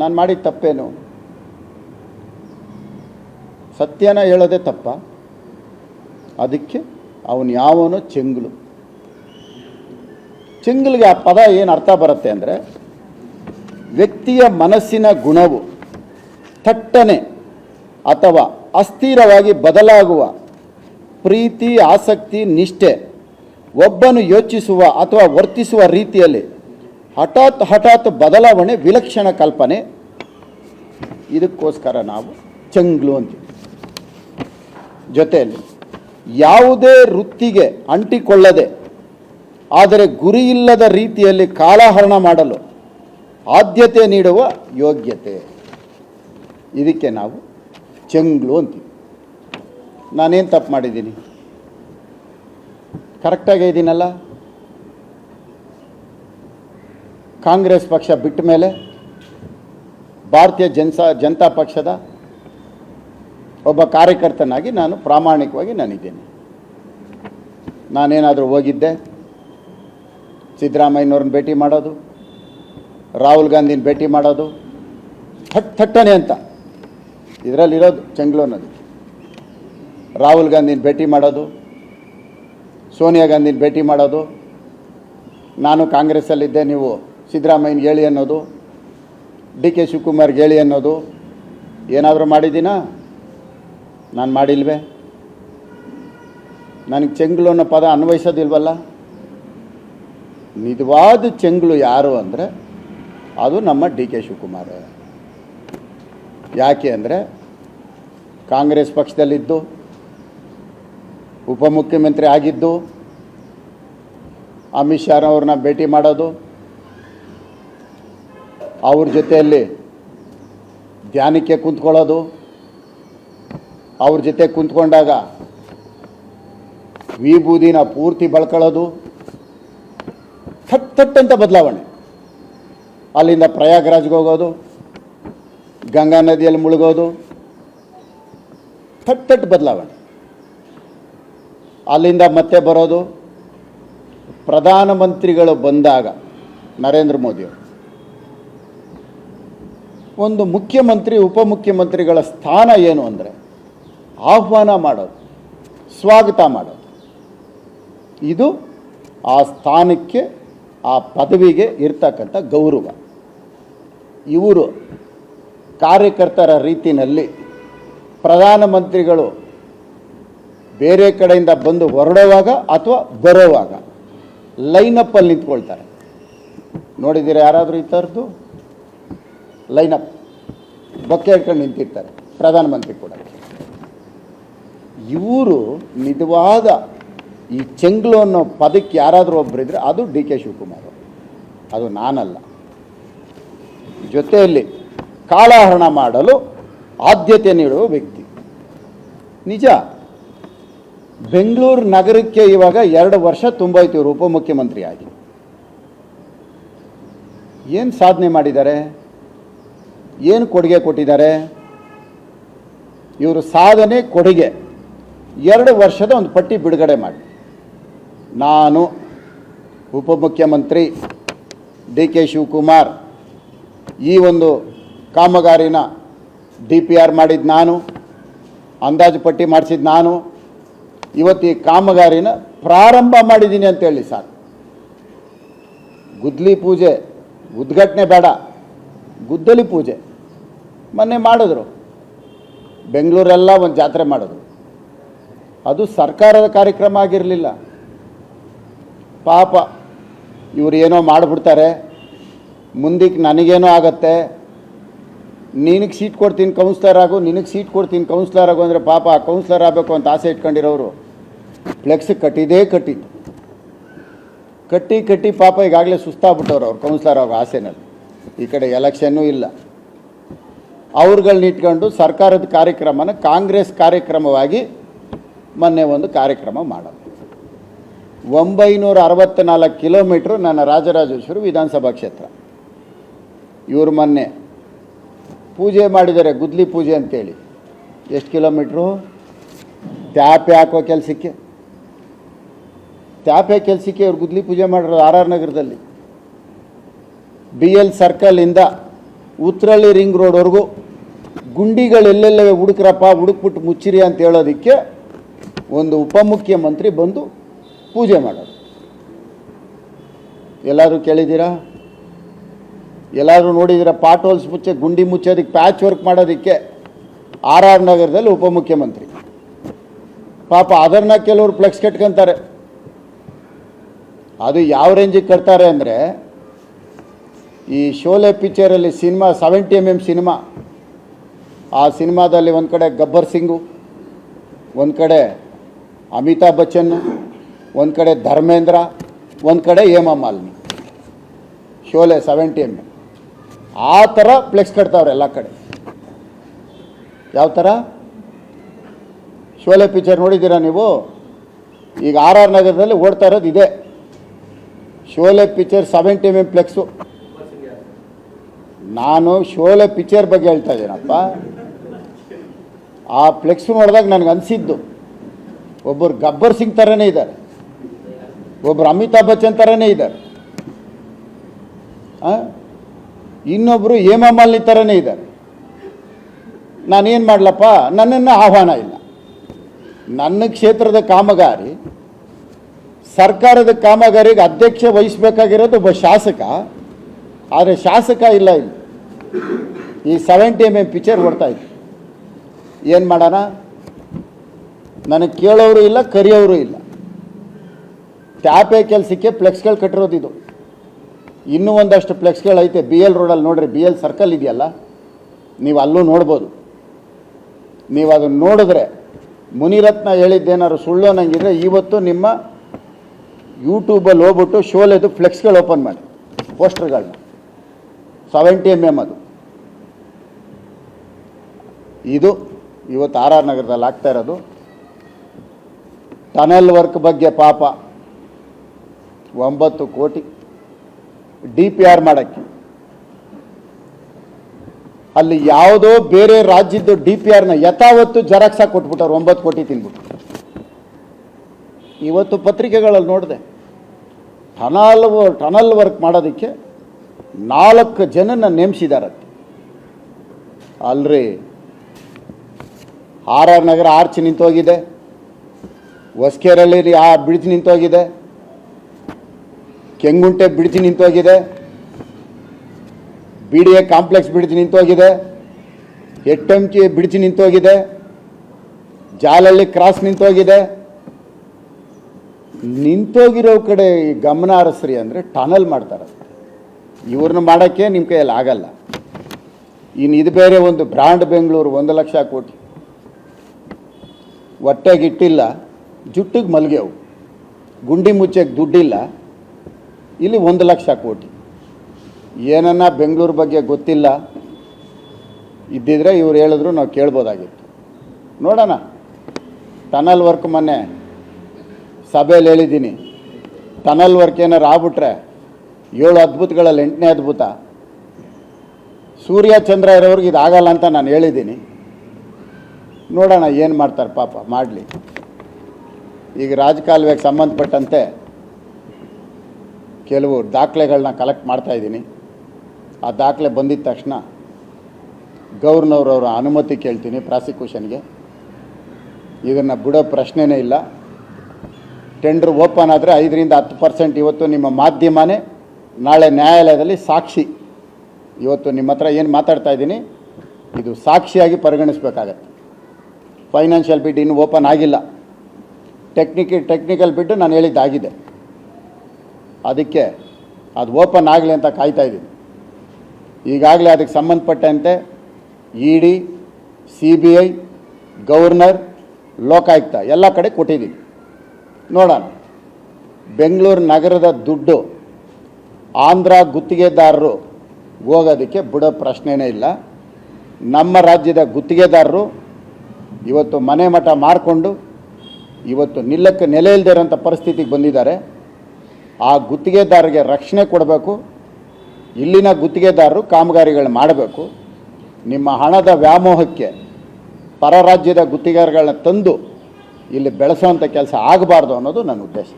ನಾನು ಮಾಡಿದ ತಪ್ಪೇನು? ಸತ್ಯನ ಹೇಳೋದೇ ತಪ್ಪ. ಅದಕ್ಕೆ ಅವನು ಯಾವನೋ ಚೆಂಗ್ಲು. ಚೆಂಗ್ಲಿಗೆ ಆ ಪದ ಏನು ಅರ್ಥ ಬರುತ್ತೆ ಅಂದರೆ ವ್ಯಕ್ತಿಯ ಮನಸ್ಸಿನ ಗುಣವು ಥಟ್ಟನೆ ಅಥವಾ ಅಸ್ಥಿರವಾಗಿ ಬದಲಾಗುವ ಪ್ರೀತಿ, ಆಸಕ್ತಿ, ನಿಷ್ಠೆ ಒಬ್ಬನು ಯೋಚಿಸುವ ಅಥವಾ ವರ್ತಿಸುವ ರೀತಿಯಲ್ಲಿ ಹಠಾತ್ ಹಠಾತ್ ಬದಲಾವಣೆ, ವಿಲಕ್ಷಣ ಕಲ್ಪನೆ. ಇದಕ್ಕೋಸ್ಕರ ನಾವು ಚಂಗ್ಲು ಅಂತೀವಿ. ಜೊತೆಯಲ್ಲಿ ಯಾವುದೇ ವೃತ್ತಿಗೆ ಅಂಟಿಕೊಳ್ಳದೆ, ಆದರೆ ಗುರಿಯಿಲ್ಲದ ರೀತಿಯಲ್ಲಿ ಕಾಲಹರಣ ಮಾಡಲು ಆದ್ಯತೆ ನೀಡುವ ಯೋಗ್ಯತೆ. ಇದಕ್ಕೆ ನಾವು ಚಂಗ್ಲು ಅಂತೀವಿ. ನಾನೇನು ತಪ್ಪು ಮಾಡಿದ್ದೀನಿ? ಕರೆಕ್ಟಾಗಿ ಇದ್ದೀನಲ್ಲ ಕಾಂಗ್ರೆಸ್ ಪಕ್ಷ ಬಿಟ್ಟ ಮೇಲೆ ಭಾರತೀಯ ಜನಸಾ, ಜನತಾ ಪಕ್ಷದ ಒಬ್ಬ ಕಾರ್ಯಕರ್ತನಾಗಿ ನಾನು ಪ್ರಾಮಾಣಿಕವಾಗಿ ನಾನಿದ್ದೇನೆ. ನಾನೇನಾದರೂ ಹೋಗಿದ್ದೆ, ಸಿದ್ದರಾಮಯ್ಯನವ್ರನ್ನ ಭೇಟಿ ಮಾಡೋದು, ರಾಹುಲ್ ಗಾಂಧಿನ ಭೇಟಿ ಮಾಡೋದು, ಥಟ್, ಥಟ್ಟನೆ ಅಂತ. ಇದರಲ್ಲಿರೋದು ಅನ್ನೋದು ರಾಹುಲ್ ಗಾಂಧಿನ ಭೇಟಿ ಮಾಡೋದು, ಸೋನಿಯಾ ಗಾಂಧಿನ ಭೇಟಿ ಮಾಡೋದು, ನಾನು ಕಾಂಗ್ರೆಸ್ಸಲ್ಲಿದ್ದೆ, ನೀವು ಸಿದ್ದರಾಮಯ್ಯನಿಗೆ ಹೇಳಿ ಅನ್ನೋದು, ಡಿ ಕೆ ಶಿವಕುಮಾರ್ಗೆ ಹೇಳಿ ಅನ್ನೋದು, ಏನಾದರೂ ಮಾಡಿದ್ದೀನಾ? ನಾನು ಮಾಡಿಲ್ವೇ? ನನಗೆ ಚೆಂಗ್ಳು ಅನ್ನೋ ಪದ ಅನ್ವಯಿಸೋದಿಲ್ವಲ್ಲ? ನಿಜವಾದ ಚೆಂಗ್ಳು ಯಾರು ಅಂದರೆ, ಅದು ನಮ್ಮ ಡಿ ಕೆ ಶಿವಕುಮಾರ್. ಯಾಕೆ ಅಂದರೆ, ಕಾಂಗ್ರೆಸ್ ಪಕ್ಷದಲ್ಲಿದ್ದು, ಉಪಮುಖ್ಯಮಂತ್ರಿ ಆಗಿದ್ದು, ಅಮಿತ್ ಶಾ ಅವ್ರನ್ನ ಭೇಟಿ ಮಾಡೋದು ಅವ್ರ ಜೊತೆಯಲ್ಲಿ ಧ್ಯಾನಕ್ಕೆ ಕುಂತ್ಕೊಳ್ಳೋದು, ಅವ್ರ ಜೊತೆ ಕುಂತ್ಕೊಂಡಾಗ ವಿಭೂದಿನ ಪೂರ್ತಿ ಬಳ್ಕೊಳ್ಳೋದು, ಥಟ್ ಥಟ್ ಅಂತ ಬದಲಾವಣೆ. ಅಲ್ಲಿಂದ ಪ್ರಯಾಗ್ರಾಜ್ಗೆ ಹೋಗೋದು, ಗಂಗಾ ನದಿಯಲ್ಲಿ ಮುಳುಗೋದು, ಥಟ್ ಥಟ್ ಬದಲಾವಣೆ. ಅಲ್ಲಿಂದ ಮತ್ತೆ ಬರೋದು ಪ್ರಧಾನಮಂತ್ರಿಗಳು ಬಂದಾಗ ನರೇಂದ್ರ ಮೋದಿಯವರು. ಒಂದು ಮುಖ್ಯಮಂತ್ರಿ, ಉಪಮುಖ್ಯಮಂತ್ರಿಗಳ ಸ್ಥಾನ ಏನು ಅಂದರೆ ಆಹ್ವಾನ ಮಾಡೋದು, ಸ್ವಾಗತ ಮಾಡೋದು. ಇದು ಆ ಸ್ಥಾನಕ್ಕೆ, ಆ ಪದವಿಗೆ ಇರ್ತಕ್ಕಂಥ ಗೌರವ. ಇವರು ಕಾರ್ಯಕರ್ತರ ರೀತಿಯಲ್ಲಿ ಪ್ರಧಾನಮಂತ್ರಿಗಳು ಬೇರೆ ಕಡೆಯಿಂದ ಬಂದು ಹೊರಡುವಾಗ ಅಥವಾ ಬರೋವಾಗ ಲೈನಪ್ಪಲ್ಲಿ ನಿಂತ್ಕೊಳ್ತಾರೆ. ನೋಡಿದ್ದೀರಾ ಯಾರಾದರೂ ಈ ಥರದ್ದು ಲೈನಪ್ ಬೊಕ್ಕೆ ಹಿಡ್ಕೊಂಡು ನಿಂತಿರ್ತಾರೆ. ಪ್ರಧಾನಮಂತ್ರಿ ಕೂಡ. ಇವರು ನಿಜವಾದ ಈ ಚೆಂಗ್ಲು ಅನ್ನೋ ಪದಕ್ಕೆ ಯಾರಾದರೂ ಒಬ್ಬರಿದ್ರೆ ಅದು ಡಿ ಕೆ ಶಿವಕುಮಾರ್ ಅದು ನಾನಲ್ಲ. ಜೊತೆಯಲ್ಲಿ ಕಾಳಹರಣ ಮಾಡಲು ಆದ್ಯತೆ ನೀಡುವ ವ್ಯಕ್ತಿ. ನಿಜ, ಬೆಂಗಳೂರು ನಗರಕ್ಕೆ ಇವಾಗ ಎರಡು ವರ್ಷ ತುಂಬೋಯ್ತು, ಇವರು ಏನು ಸಾಧನೆ ಮಾಡಿದ್ದಾರೆ? ಏನು ಕೊಡುಗೆ ಕೊಟ್ಟಿದ್ದಾರೆ? ಇವರು ಸಾಧನೆ ಕೊಡುಗೆ. ಎರಡು ವರ್ಷದ ಒಂದು ಪಟ್ಟಿ ಬಿಡುಗಡೆ ಮಾಡಿ. ನಾನು ಉಪಮುಖ್ಯಮಂತ್ರಿ ಡಿ ಕೆ ಶಿವಕುಮಾರ್ ಈ ಒಂದು ಕಾಮಗಾರಿನ ಡಿ ಪಿ ಆರ್ ಮಾಡಿದ ನಾನು, ಅಂದಾಜು ಪಟ್ಟಿ ಮಾಡಿಸಿದ ನಾನು. ಇವತ್ತು ಈ ಕಾಮಗಾರಿನ ಪ್ರಾರಂಭ ಮಾಡಿದ್ದೀನಿ ಅಂತೇಳಿ ಸರ್ ಗುದ್ಲಿ ಪೂಜೆ ಉದ್ಘಾಟನೆ ಬೇಡ. ಗುದ್ದಲಿ ಪೂಜೆ. ಮೊನ್ನೆ ಮಾಡಿದ್ರು. ಬೆಂಗಳೂರೆಲ್ಲ ಒಂದು ಜಾತ್ರೆ ಮಾಡಿದ್ರು. ಅದು ಸರ್ಕಾರದ ಕಾರ್ಯಕ್ರಮ ಆಗಿರಲಿಲ್ಲ. ಪಾಪ ಇವರು ಏನೋ ಮಾಡಿಬಿಡ್ತಾರೆ. ಮುಂದಕ್ಕೆ ನನಗೇನೋ ಆಗತ್ತೆ. ನಿನಗೆ ಸೀಟ್ ಕೊಡ್ತೀನಿ ಕೌನ್ಸ್ಲರ್ ಆಗು, ನಿನಗೆ ಸೀಟ್ ಕೊಡ್ತೀನಿ ಕೌನ್ಸ್ಲರ್ ಆಗು ಅಂದರೆ ಪಾಪ ಕೌನ್ಸ್ಲರ್ ಆಗಬೇಕು ಅಂತ ಆಸೆ ಇಟ್ಕೊಂಡಿರೋರು. ಫ್ಲೆಕ್ಸ್ ಕಟ್ಟಿದೇ ಕಟ್ಟಿದ್ದು ಕಟ್ಟಿ ಕಟ್ಟಿ ಪಾಪ ಈಗಾಗಲೇ ಸುಸ್ತಾಗ್ಬಿಟ್ಟವ್ರು ಅವ್ರು ಕೌನ್ಸ್ಲರ್ ಆಗೋ ಆಸೆನಲ್ಲಿ. ಈ ಕಡೆ ಎಲೆಕ್ಷನ್ನೂ ಇಲ್ಲ. ಅವ್ರುಗಳ್ನ ಇಟ್ಕೊಂಡು ಸರ್ಕಾರದ ಕಾರ್ಯಕ್ರಮನ ಕಾಂಗ್ರೆಸ್ ಕಾರ್ಯಕ್ರಮವಾಗಿ ಮೊನ್ನೆ ಒಂದು ಕಾರ್ಯಕ್ರಮ ಮಾಡೋದು. ಒಂಬೈನೂರ ಅರವತ್ತ್ನಾಲ್ಕು ಕಿಲೋಮೀಟ್ರ್ ನನ್ನ ರಾಜರಾಜೇಶ್ವರಿ ವಿಧಾನಸಭಾ ಕ್ಷೇತ್ರ. ಇವರು ಮೊನ್ನೆ ಪೂಜೆ ಮಾಡಿದ್ದಾರೆ, ಗುದ್ಲಿ ಪೂಜೆ ಅಂತೇಳಿ. ಎಷ್ಟು ಕಿಲೋಮೀಟ್ರು? ತ್ಯಾಪೆ ಹಾಕೋ ಕೆಲಸಕ್ಕೆ. ತ್ಯಾಪೆ ಕೆಲಸಕ್ಕೆ ಇವ್ರು ಗುದ್ಲಿ ಪೂಜೆ ಮಾಡಿರೋದು ಆರ್ ಆರ್ ನಗರದಲ್ಲಿ. ಬಿ ಎಲ್ ಸರ್ಕಲಿಂದ ಉತ್ರಳ್ಳಿ ರಿಂಗ್ ರೋಡ್ವರೆಗೂ ಗುಂಡಿಗಳು ಎಲ್ಲೆಲ್ಲವೇ ಹುಡುಕ್ರಪ್ಪ, ಹುಡುಕ್ಬಿಟ್ಟು ಮುಚ್ಚಿರಿ ಅಂತ ಹೇಳೋದಕ್ಕೆ ಒಂದು ಉಪಮುಖ್ಯಮಂತ್ರಿ ಬಂದು ಪೂಜೆ ಮಾಡೋದು. ಎಲ್ಲರೂ ಕೇಳಿದ್ದೀರಾ? ಎಲ್ಲರೂ ನೋಡಿದ್ದೀರಾ? ಪಾಟ್ ಹೋಲ್ಸ್ ಮುಚ್ಚೆ, ಗುಂಡಿ ಮುಚ್ಚೋದಕ್ಕೆ ಪ್ಯಾಚ್ ವರ್ಕ್ ಮಾಡೋದಕ್ಕೆ ಆರ್ ಆರ್ ನಗರದಲ್ಲಿ ಉಪಮುಖ್ಯಮಂತ್ರಿ. ಪಾಪ ಅದನ್ನ ಕೆಲವರು ಫ್ಲೆಕ್ಸ್ ಕಟ್ಕೊಂತಾರೆ. ಅದು ಯಾವ ರೇಂಜಿಗೆ ಕಟ್ತಾರೆ ಅಂದರೆ ಈ Sholay ಪಿಕ್ಚರಲ್ಲಿ cinema seventy M M cinema ಆ ಸಿನಿಮಾದಲ್ಲಿ ಒಂದು ಕಡೆ ಗಬ್ಬರ್ ಸಿಂಗು, ಒಂದು ಕಡೆ ಅಮಿತಾಬ್ ಬಚ್ಚನ್, ಒಂದು ಕಡೆ ಧರ್ಮೇಂದ್ರ, ಒಂದು ಕಡೆ ಹೇಮಾ ಮಾಲಿನಿ. ಶೋಲೆ ಸೆವೆಂಟಿ ಎಂ ಆ ಥರ ಫ್ಲೆಕ್ಸ್ ಕಟ್ತಾವ್ರೆ ಎಲ್ಲ ಕಡೆ. ಯಾವ ಥರ ಶೋಲೆ ಪಿಕ್ಚರ್ ನೋಡಿದ್ದೀರಾ ನೀವು? ಈಗ ಆರ್ ಆರ್ ನಗರದಲ್ಲಿ ಓಡ್ತಾ ಇರೋದು ಇದೆ. Sholay picture seventy M M flex. ನಾನು ಶೋಲೆ ಪಿಕ್ಚರ್ ಬಗ್ಗೆ ಹೇಳ್ತಾ ಇದ್ದೀನಪ್ಪ. ಆ ಫ್ಲೆಕ್ಸ್ ನೋಡಿದಾಗ ನನಗೆ ಅನಿಸಿದ್ದು, ಒಬ್ಬರು ಗಬ್ಬರ್ ಸಿಂಗ್ ಥರನೇ ಇದ್ದಾರೆ ಒಬ್ಬರು ಅಮಿತಾಬ್ ಬಚ್ಚನ್ ಥರನೇ ಇದ್ದಾರೆ? ಇನ್ನೊಬ್ಬರು ಹೇಮಾ ಮಾಲಿನಿ ಥರನೇ ಇದ್ದಾರೆ. ನಾನೇನು ಮಾಡಲಪ್ಪ? ನನ್ನನ್ನು ಆಹ್ವಾನ ಇಲ್ಲ. ನನ್ನ ಕ್ಷೇತ್ರದ ಕಾಮಗಾರಿ, ಸರ್ಕಾರದ ಕಾಮಗಾರಿಗೆ ಅಧ್ಯಕ್ಷ ವಹಿಸಬೇಕಾಗಿರೋದು ಒಬ್ಬ ಶಾಸಕ, ಆದರೆ ಶಾಸಕ ಇಲ್ಲ ಇಲ್ಲಿ. ಈ ಸೆವೆಂಟಿ ಎಂ ಎಂ ಪಿಕ್ಚರ್ ಓಡ್ತಾ ಏನು ಮಾಡೋಣ? ನನಗೆ ಕೇಳೋರು ಇಲ್ಲ, ಕರೆಯೋರು ಇಲ್ಲ. ಟ್ಯಾಪೇ ಕೆಲಸಕ್ಕೆ ಫ್ಲೆಕ್ಸ್ಗಳು ಕಟ್ಟಿರೋದು ಇದು. ಇನ್ನೂ ಒಂದಷ್ಟು ಫ್ಲೆಕ್ಸ್ಗಳು ಐತೆ. ಬಿ ಎಲ್ ರೋಡಲ್ಲಿ ನೋಡ್ರಿ, ಬಿ ಎಲ್ ಸರ್ಕಲ್ ಇದೆಯಲ್ಲ? ನೀವು ಅಲ್ಲೂ ನೋಡ್ಬೋದು. ನೀವು ಅದನ್ನು ನೋಡಿದ್ರೆ, ಮುನಿರತ್ನ ಹೇಳಿದ್ದೇನಾದ್ರು ಸುಳ್ಳು ಅನ್ನಂಗಿದ್ರೆ ಇವತ್ತು ನಿಮ್ಮ ಯೂಟ್ಯೂಬಲ್ಲಿ ಹೋಗ್ಬಿಟ್ಟು ಶೋಲೆದು ಫ್ಲೆಕ್ಸ್ಗಳು ಓಪನ್ ಮಾಡಿ, ಪೋಸ್ಟರ್ಗಳನ್ನ. ಸೆವೆಂಟಿ ಎಂ ಎಂ ಅದು. ಇದು ಇವತ್ತು ಆರ್ ಆರ್ ನಗರದಲ್ಲಿ ಆಗ್ತಾ ಇರೋದು. ಟನಲ್ ವರ್ಕ್ ಬಗ್ಗೆ ಪಾಪ ಒಂಬತ್ತು ಕೋಟಿ ಡಿ ಪಿ ಆರ್ ಮಾಡೋಕ್ಕೆ. ಅಲ್ಲಿ ಯಾವುದೋ ಬೇರೆ ರಾಜ್ಯದ್ದು ಡಿ ಪಿ ಆರ್ನ ಯಥಾವತ್ತು ಜೆರಾಕ್ಸ್ ಹಾಕಿ ಕೊಟ್ಬಿಟ್ಟವ್ರು, ಒಂಬತ್ತು ಕೋಟಿ ತಿನ್ಬಿಟ್ಟು ಇವತ್ತು ಪತ್ರಿಕೆಗಳಲ್ಲಿ ನೋಡಿದೆ, ಟನಲ್ ಟನಲ್ ವರ್ಕ್ ಮಾಡೋದಕ್ಕೆ ನಾಲ್ಕು ಜನನ ನೇಮಿಸಿದಾರೆ ಅಲ್ರಿ ಆರ್ ಆರ್ ನಗರ ಆರ್ಚ್ ನಿಂತೋಗಿದೆ. ಹೊಸ್ಕೇರಲ್ಲಿ ಆ ಬ್ರಿಡ್ಜ್ ನಿಂತೋಗಿದೆ. Kengunte bridge ನಿಂತೋಗಿದೆ. B D A complex bridge ನಿಂತೋಗಿದೆ. ಎಟ್ಟಂಕಿ ಬ್ರಿಡ್ಜ್ ನಿಂತೋಗಿದೆ. ಜಾಲಹಳ್ಳಿ ಕ್ರಾಸ್ ನಿಂತೋಗಿದೆ. ನಿಂತೋಗಿರೋ ಕಡೆ ಗಮನ ಹರಿಸ್ರಿ ಅಂದರೆ ಟನಲ್ ಮಾಡ್ತಾರೆ. ಇವ್ರನ್ನ ಮಾಡೋಕ್ಕೆ ನಿಮ್ಮ ಕೈಯಲ್ಲಿ ಆಗಲ್ಲ. ಇನ್ನು ಇದು ಬೇರೆ ಒಂದು ಬ್ರಾಂಡ್ ಬೆಂಗಳೂರು ಒಂದು ಲಕ್ಷ ಕೋಟಿ. ಹೊಟ್ಟೆಗೆ ಇಟ್ಟಿಲ್ಲ ಜುಟ್ಟಿಗೆ ಮಲ್ಗೆವು ಗುಂಡಿ ಮುಚ್ಚಕ್ಕೆ ದುಡ್ಡಿಲ್ಲ, ಇಲ್ಲಿ ಒಂದು ಲಕ್ಷ ಕೋಟಿ. ಏನನ್ನ ಬೆಂಗಳೂರು ಬಗ್ಗೆ ಗೊತ್ತಿಲ್ಲ, ಇದ್ದಿದ್ರೆ ಇವ್ರು ಹೇಳಿದ್ರು ನಾವು ಕೇಳ್ಬೋದಾಗಿತ್ತು. ನೋಡೋಣ ಟನಲ್ ವರ್ಕ್ ಮೊನ್ನೆ ಸಭೆಯಲ್ಲಿ ಹೇಳಿದ್ದೀನಿ. ಟನಲ್ ವರ್ಕ್ ಏನಾರು ಆಗ್ಬಿಟ್ರೆ ಏಳು ಅದ್ಭುತಗಳಲ್ಲಿ ಎಂಟನೇ ಅದ್ಭುತ. ಸೂರ್ಯ ಚಂದ್ರ ಇರೋವ್ರಿಗೆ ಇದಾಗಲ್ಲ ಅಂತ ನಾನು ಹೇಳಿದ್ದೀನಿ. ನೋಡೋಣ ಏನು ಮಾಡ್ತಾರೆ ಪಾಪ, ಮಾಡಲಿ. ಈಗ ರಾಜಕಾಲುವೆಗೆ ಸಂಬಂಧಪಟ್ಟಂತೆ ಕೆಲವು ದಾಖಲೆಗಳನ್ನ ಕಲೆಕ್ಟ್ ಮಾಡ್ತಾ ಇದ್ದೀನಿ. ಆ ದಾಖಲೆ ಬಂದಿದ್ದ ತಕ್ಷಣ ಗೌರ್ನವ್ರವರ ಅನುಮತಿ ಕೇಳ್ತೀನಿ ಪ್ರಾಸಿಕ್ಯೂಷನ್ಗೆ. ಇದನ್ನು ಬಿಡೋ ಪ್ರಶ್ನೆನೇ ಇಲ್ಲ. ಟೆಂಡ್ರ್ ಓಪನ್ ಆದರೆ ಐದರಿಂದ ಹತ್ತು ಪರ್ಸೆಂಟ್ ಇವತ್ತು ನಿಮ್ಮ ಮಾಧ್ಯಮನೇ ನಾಳೆ ನ್ಯಾಯಾಲಯದಲ್ಲಿ ಸಾಕ್ಷಿ. ಇವತ್ತು ನಿಮ್ಮ ಹತ್ರ ಏನು ಮಾತಾಡ್ತಾ ಇದ್ದೀನಿ, ಇದು ಸಾಕ್ಷಿಯಾಗಿ ಪರಿಗಣಿಸ್ಬೇಕಾಗತ್ತೆ. ಫೈನಾನ್ಷಿಯಲ್ ಬಿಡ್ ಇನ್ನೂ ಓಪನ್ ಆಗಿಲ್ಲ. ಟೆಕ್ನಿಕಲ್ ಟೆಕ್ನಿಕಲ್ ಬಿಡ್ ನಾನು ಹೇಳಿದ್ದಾಗಿದೆ ಅದಕ್ಕೆ ಅದು ಓಪನ್ ಆಗಲಿ ಅಂತ ಕಾಯ್ತಾ ಇದ್ದೀನಿ. ಈಗಾಗಲೇ ಅದಕ್ಕೆ ಸಂಬಂಧಪಟ್ಟಂತೆ E D C B I governor, Lokayukta ಎಲ್ಲ ಕಡೆ ಕೊಟ್ಟಿದ್ದೀನಿ. ನೋಡೋಣ. ಬೆಂಗಳೂರು ನಗರದ ದುಡ್ಡು ಆಂಧ್ರ ಗುತ್ತಿಗೆದಾರರು ಹೋಗೋದಕ್ಕೆ ಬಿಡೋ ಪ್ರಶ್ನೆಯೇ ಇಲ್ಲ. ನಮ್ಮ ರಾಜ್ಯದ ಗುತ್ತಿಗೆದಾರರು ಇವತ್ತು ಮನೆ ಮಠ ಮಾರಿಕೊಂಡು ಇವತ್ತು ನಿಲ್ಲಕ್ಕೆ ನೆಲೆ ಇರೋಂಥ ಪರಿಸ್ಥಿತಿಗೆ ಬಂದಿದ್ದಾರೆ. ಆ ಗುತ್ತಿಗೆದಾರರಿಗೆ ರಕ್ಷಣೆ ಕೊಡಬೇಕು. ಇಲ್ಲಿನ ಗುತ್ತಿಗೆದಾರರು ಕಾಮಗಾರಿಗಳು ಮಾಡಬೇಕು. ನಿಮ್ಮ ಹಣದ ವ್ಯಾಮೋಹಕ್ಕೆ ಪರ ರಾಜ್ಯದ ತಂದು ಇಲ್ಲಿ ಬೆಳೆಸೋವಂಥ ಕೆಲಸ ಆಗಬಾರ್ದು ಅನ್ನೋದು ನನ್ನ ಉದ್ದೇಶ.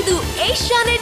ಇದು ಏಷ್ಯಾನೆಟ್